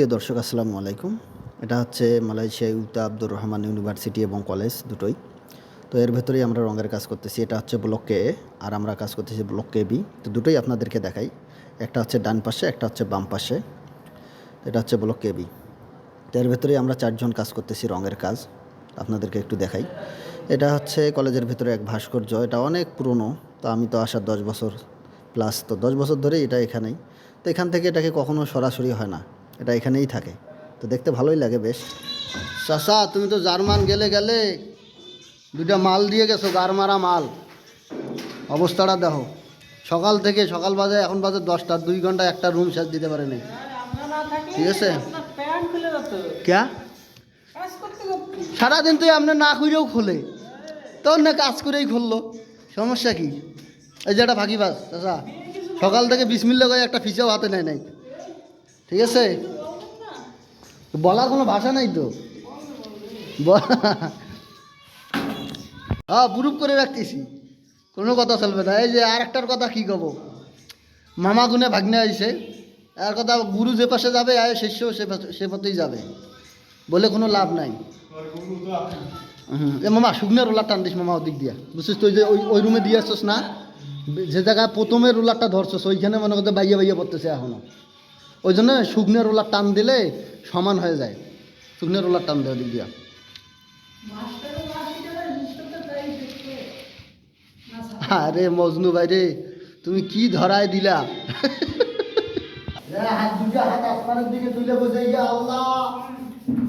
প্রিয় দর্শক আসসালামু আলাইকুম। এটা হচ্ছে মালয়েশিয়া ইউতা আব্দুর রহমান ইউনিভার্সিটি এবং কলেজ দুটোই। তো এর ভেতরেই আমরা রঙের কাজ করতেছি। এটা হচ্ছে ব্লক কে এ, আর আমরা কাজ করতেছি ব্লক কে বি। তো দুটোই আপনাদেরকে দেখাই। একটা হচ্ছে ডান পাশে একটা হচ্ছে বাম পাশে। এটা হচ্ছে ব্লক কে বি। তো এর ভেতরেই আমরা চারজন কাজ করতেছি রঙের কাজ। আপনাদেরকে একটু দেখাই। এটা হচ্ছে কলেজের ভেতরে এক ভাস্কর্য। এটা অনেক পুরনো। তো আমি তো আসার দশ বছর প্লাস তো দশ বছর ধরেই এটা এখানেই। তো এখান থেকে এটাকে কখনো সরাসরি হয় না। এটা এখানেই থাকে। তো দেখতে ভালোই লাগে বেশ। চাষা তুমি তো জার্মান গেলে গেলে দুটা মাল দিয়ে গেছো গার মারা মাল। অবস্থাটা দেখো। সকাল থেকে সকাল বাজে, এখন বাজে দশটা, দুই ঘণ্টা একটা রুম শেষ দিতে পারে নাই। ঠিক আছে? ক্যা? সারাদিন তুই আপনার না খুঁজেও খোলে। তোর না কাজ করেই খুললো। সমস্যা কি? এই যে একটা ফাঁকিবাজ চাচা। সকাল থেকে বিসমিল্লা করে একটা ফিসেও হাতে নেয় নাই। ঠিক আছে? বলার কোনো ভাষা নাই তো? হ্যাঁ প্রুফ করে রাখতেছি। কোনো কথা চলবে না। এই যে আর একটার কথা কি কব? মামা গুনে ভাগ্নে আইছে। আর কথা গুরু যে পাশে যাবে আয় শিষ্য সে পথেই যাবে। বলে কোনো লাভ নাই। এ মামা শুকনো রোলার টান দিস মামা ওদিক দিয়া। বুঝছিস তুই যে ওই ওই রুমে দিয়ে আসছিস না? যে জায়গায় প্রথমে রোলারটা ধরছিস, ওইখানে মনে করতে বাইয়া বাইয়া পড়তেছে এখনও। ওই জন্য শুকনো রোলার টান দিলে সমান হয়ে যায়। শুকনো রোলার টান দেওয়া দিক দিয়া। আরে মজনু ভাই রে, তুমি কি ধরায় দিলা?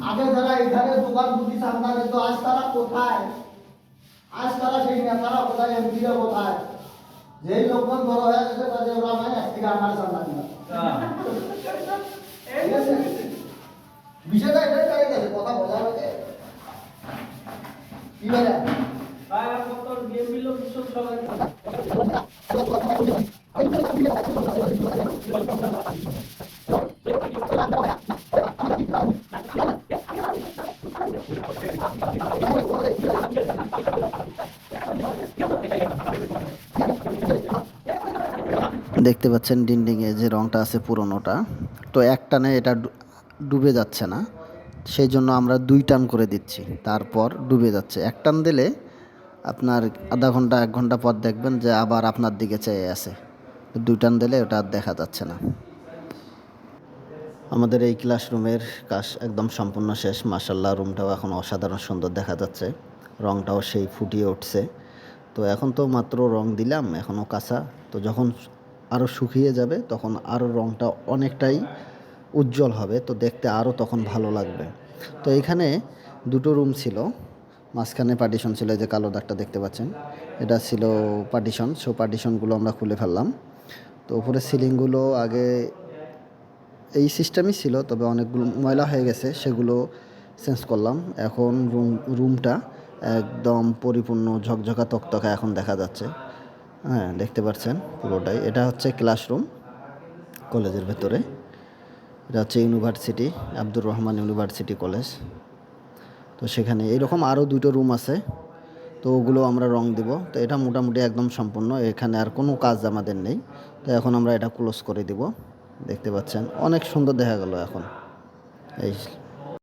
আগে যারা এখানে যেই লোকজন বড় হয়ে গেছে তাদের ওরা মানে এক থেকে আমার সামনে দিলাম বিষয়টা এটাই দাঁড়িয়ে গেছে কথা বলা হয়েছে কি বলে দেখতে পাচ্ছেন ডিন্ডিংয়ে যে রংটা আছে পুরনোটা। তো এক টানে এটা ডুবে যাচ্ছে না। সেই জন্য আমরা দুই টান করে দিচ্ছি। তারপর ডুবে যাচ্ছে। এক টান দিলে আপনার আধা ঘণ্টা, এক ঘণ্টা পর দেখবেন যে আবার আপনার দিকে চেয়ে আছে। দুই টান দিলে ওটা আর দেখা যাচ্ছে না। আমাদের এই ক্লাসরুমের কাজ একদম সম্পূর্ণ শেষ। মাসাল্লাহ রুমটাও এখন অসাধারণ সুন্দর দেখা যাচ্ছে। রংটাও সেই ফুটিয়ে উঠছে। তো এখন তো মাত্র রং দিলাম, এখনও কাঁচা। তো যখন আরও শুকিয়ে যাবে, তখন আরও রঙটা অনেকটাই উজ্জ্বল হবে, তো দেখতে আরও তখন ভালো লাগবে। তো এখানে দুটো রুম ছিল, মাঝখানে পার্টিশন ছিল যে কালো দাগটা দেখতে পাচ্ছেন, এটা ছিল পার্টিশন সো পার্টিশনগুলো আমরা খুলে ফেললাম। তো উপরে সিলিংগুলো আগে এই সিস্টেমই ছিল, তবে অনেকগুলো ময়লা হয়ে গেছে, সেগুলো চেঞ্জ করলাম। এখন রুম রুমটা একদম পরিপূর্ণ ঝকঝকা তকতকা এখন দেখা যাচ্ছে। হ্যাঁ দেখতে পাচ্ছেন পুরোটাই। এটা হচ্ছে ক্লাসরুম কলেজের ভেতরে। এটা হচ্ছে university Abdur Rahman university college তো সেখানে এইরকম আরও দুটো রুম আছে, তো ওগুলো আমরা রং দিব। তো এটা মোটামুটি একদম সম্পূর্ণ, এখানে আর কোনো কাজ আমাদের নেই। তো এখন আমরা এটা ক্লোজ করে দিব। দেখতে পাচ্ছেন, অনেক সুন্দর দেখা গেল এখন। এই